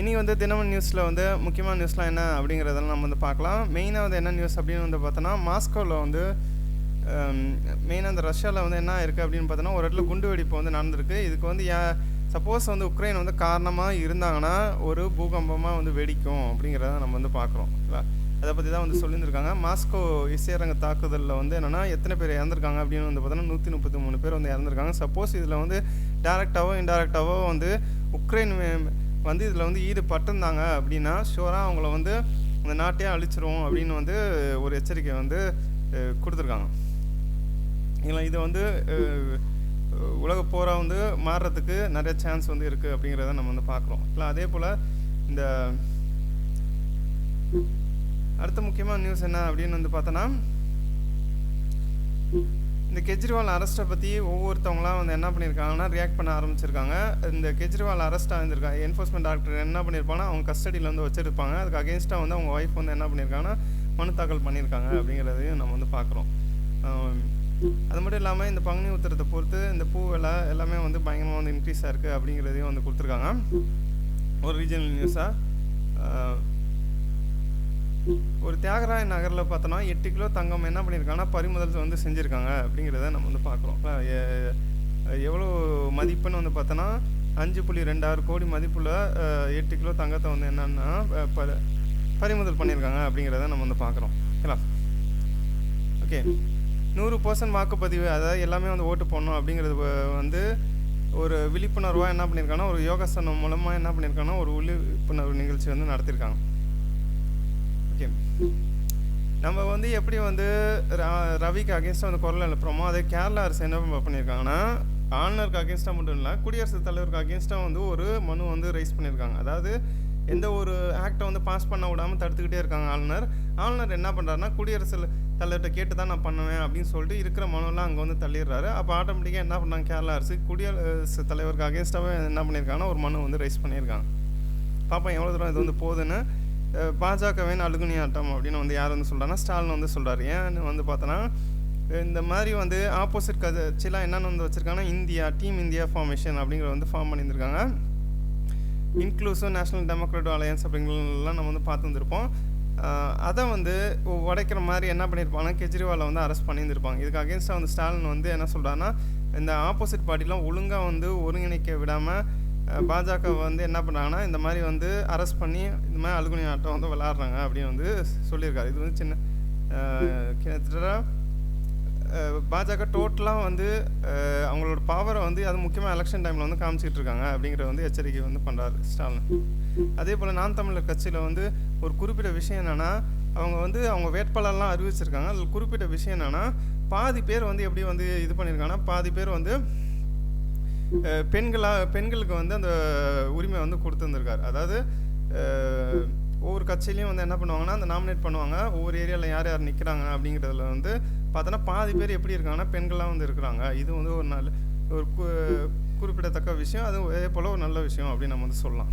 இன்றைக்கி வந்து தினமும் நியூஸில் வந்து முக்கியமான நியூஸ்லாம் என்ன அப்படிங்கிறதெல்லாம் நம்ம வந்து பார்க்கலாம். மெயினாக வந்து என்ன நியூஸ் அப்படின்னு வந்து பார்த்தோன்னா மாஸ்கோவில் வந்து மெயினாக அந்த ரஷ்யாவில் வந்து என்ன இருக்குது அப்படின்னு பார்த்தோன்னா ஒரு இடத்துல குண்டு வெடிப்பு வந்து நடந்திருக்கு. இதுக்கு வந்து யா சப்போஸ் வந்து உக்ரைன் வந்து காரணமாக இருந்தாங்கன்னா ஒரு பூகம்பமாக வந்து வெடிக்கும் அப்படிங்கிறத நம்ம வந்து பார்க்குறோம். அதை பற்றி தான் வந்து சொல்லியிருந்திருக்காங்க. மாஸ்கோ இசையரங்க தாக்குதலில் வந்து என்னென்னா எத்தனை பேர் இறந்துருக்காங்க அப்படின்னு வந்து பார்த்தோன்னா நூற்றி முப்பத்தி மூணு பேர் வந்து இறந்துருக்காங்க. சப்போஸ் இதில் வந்து டேரெக்டாவோ இன்டெரக்டாவோ வந்து உக்ரைன் வந்து இதில் வந்து ஈடுபட்டிருந்தாங்க அப்படின்னா ஷுவராக அவங்கள வந்து அந்த நாட்டையே அழிச்சிருவோம் அப்படின்னு வந்து ஒரு எச்சரிக்கை வந்து கொடுத்துருக்காங்க. இல்லை இது வந்து உலக போராக வந்து மாறுறதுக்கு நிறைய சான்ஸ் வந்து இருக்குது அப்படிங்கிறத நம்ம வந்து பார்க்குறோம் இல்லை அதே போல் இந்த அடுத்த முக்கியமான நியூஸ் என்ன அப்படின்னு வந்து பார்த்தோன்னா கெஜ்ரிவால் அரெஸ்ட்டை பற்றி ஒவ்வொருத்தவங்களாம் வந்து என்ன பண்ணியிருக்காங்கன்னா ரியாக்ட் பண்ண ஆரம்பிச்சிருக்காங்க. இந்த கெஜ்ரிவால் அரெஸ்ட் ஆகிருக்காங்க என்ஃபோர்ஸ்மெண்ட் டாக்டர் என்ன பண்ணியிருப்பாங்கன்னா அவங்க கஸ்டடியில் வந்து வச்சுருப்பாங்க. அதுக்கு அகேன்ஸ்டாக வந்து அவங்க ஒய்ஃப் வந்து என்ன பண்ணியிருக்காங்கன்னா மனு தாக்கல் பண்ணியிருக்காங்க அப்படிங்கிறதையும் நம்ம வந்து பார்க்குறோம். அது மட்டும் இல்லாமல் இந்த பங்குனி உத்தரத்தை பொறுத்து இந்த பூ விலை எல்லாமே வந்து பயங்கரமாக வந்து இன்க்ரீஸாக இருக்குது அப்படிங்கிறதையும் வந்து கொடுத்துருக்காங்க. ஒரு ரீஜனல் நியூஸாக ஒரு தியாகராய நகரில் பார்த்தோன்னா எட்டு கிலோ தங்கம் என்ன பண்ணியிருக்காங்கன்னா பறிமுதல் வந்து செஞ்சுருக்காங்க அப்படிங்கிறத நம்ம வந்து பார்க்குறோம். எவ்வளோ மதிப்புன்னு வந்து பார்த்தோன்னா அஞ்சு புள்ளி ரெண்டாயிரம் கோடி மதிப்புள்ள எட்டு கிலோ தங்கத்தை வந்து என்னென்னா ப பறிமுதல் பண்ணியிருக்காங்க அப்படிங்கிறத நம்ம வந்து பார்க்குறோம். ஓகேலா ஓகே. நூறு பர்சன்ட் வாக்குப்பதிவு அதாவது எல்லாமே வந்து ஓட்டு போடணும் அப்படிங்கிறது வந்து ஒரு விழிப்புணர்வாக என்ன பண்ணியிருக்காங்கன்னா ஒரு யோகாசனம் மூலமாக என்ன பண்ணியிருக்காங்கன்னா ஒரு விழிப்புணர்வு நிகழ்ச்சி வந்து நடத்தியிருக்காங்க. ஓகே நம்ம வந்து எப்படி வந்து ரவிக்கு அகேன்ஸ்டாக வந்து குரல் எழுப்புறோமோ அதே கேரளா அரசு என்ன பண்ணியிருக்காங்கன்னா ஆளுநருக்கு அகேன்ஸ்டாக மட்டும் இல்லை குடியரசுத் தலைவருக்கு அகேன்ஸ்டாக வந்து ஒரு மனு வந்து ரைஸ் பண்ணியிருக்காங்க அதாவது எந்த ஒரு ஆக்டை வந்து பாஸ் பண்ண விடாமல் தடுத்துக்கிட்டே இருக்காங்க ஆளுநர். ஆளுநர் என்ன பண்ணுறாருன்னா குடியரசு தலைவர்கிட்ட கேட்டு தான் நான் பண்ணுவேன் அப்படின்னு சொல்லிட்டு இருக்கிற மனுலாம் அங்கே வந்து தள்ளிடுறாரு. அப்போ ஆட்டோமேட்டிக்காக என்ன பண்ணாங்க கேரளா அரசு குடியரசு தலைவருக்கு அகேன்ஸ்டாகவே என்ன பண்ணியிருக்காங்கன்னா ஒரு மனு வந்து ரைஸ் பண்ணியிருக்காங்க பாப்பா எவ்வளோ தூரம் இது வந்து போகுதுன்னு. பாஜகவின் அழுகுனி ஆட்டம் அப்படின்னு வந்து யார் வந்து சொல்கிறாங்கன்னா ஸ்டாலின் வந்து சொல்கிறார் ஏன்னு வந்து பார்த்தோன்னா இந்த மாதிரி வந்து ஆப்போசிட் கட்சிலாம் என்னென்னு வந்து வச்சுருக்காங்கன்னா இந்தியா டீம் இந்தியா ஃபார்மேஷன் அப்படிங்கிற வந்து ஃபார்ம் பண்ணியிருக்காங்க இன்க்ளூசிவ் நேஷனல் டெமோக்ராட் அலையன்ஸ் அப்படிங்கிறதெல்லாம் நம்ம வந்து பார்த்து வந்திருப்போம். அதை வந்து உடைக்கிற மாதிரி என்ன பண்ணியிருப்பாங்கன்னா கெஜ்ரிவாலை வந்து அரெஸ்ட் பண்ணியிருந்திருப்பாங்க. இதுக்கு அகேன்ஸ்டாக வந்து ஸ்டாலின் வந்து என்ன சொல்கிறாங்கன்னா இந்த ஆப்போசிட் பார்ட்டிலாம் ஒழுங்காக வந்து ஒருங்கிணைக்க விடாமல் பாஜக வந்து என்ன பண்ணாங்கன்னா இந்த மாதிரி வந்து அரெஸ்ட் பண்ணி இந்த மாதிரி அழுகுனி ஆட்டம் வந்து விளாட்றாங்க அப்படின்னு வந்து சொல்லியிருக்காரு. இது வந்து சின்ன கிட்டத்தட்ட பாஜக டோட்டலாக வந்து அவங்களோட பவரை வந்து அது முக்கியமாக எலெக்ஷன் டைமில் வந்து காமிச்சிட்டு இருக்காங்க அப்படிங்கிற வந்து எச்சரிக்கை வந்து பண்ணுறாரு ஸ்டாலின். அதே போல் நான் தமிழர் கட்சியில் வந்து ஒரு குறிப்பிட்ட விஷயம் என்னென்னா அவங்க வந்து அவங்க வேட்பாளர்லாம் அறிவிச்சிருக்காங்க. அதில் குறிப்பிட்ட விஷயம் என்னென்னா பாதி பேர் வந்து எப்படி வந்து இது பண்ணியிருக்காங்கன்னா பாதி பேர் வந்து பெண்களாக பெண்களுக்கு வந்து அந்த உரிமை வந்து கொடுத்துருந்துருக்காரு. அதாவது ஒவ்வொரு கட்சியிலையும் வந்து என்ன பண்ணுவாங்கன்னா அந்த நாமினேட் பண்ணுவாங்க. ஒவ்வொரு ஏரியாவில் யார் யார் நிற்கிறாங்க அப்படிங்கிறதுல வந்து பார்த்தோன்னா பாதி பேர் எப்படி இருக்காங்கன்னா பெண்களாக வந்து இருக்கிறாங்க. இது வந்து ஒரு நல்ல ஒரு குறிப்பிடத்தக்க விஷயம். அது அதே போல் ஒரு நல்ல விஷயம் அப்படின்னு நம்ம வந்து சொல்லலாம்.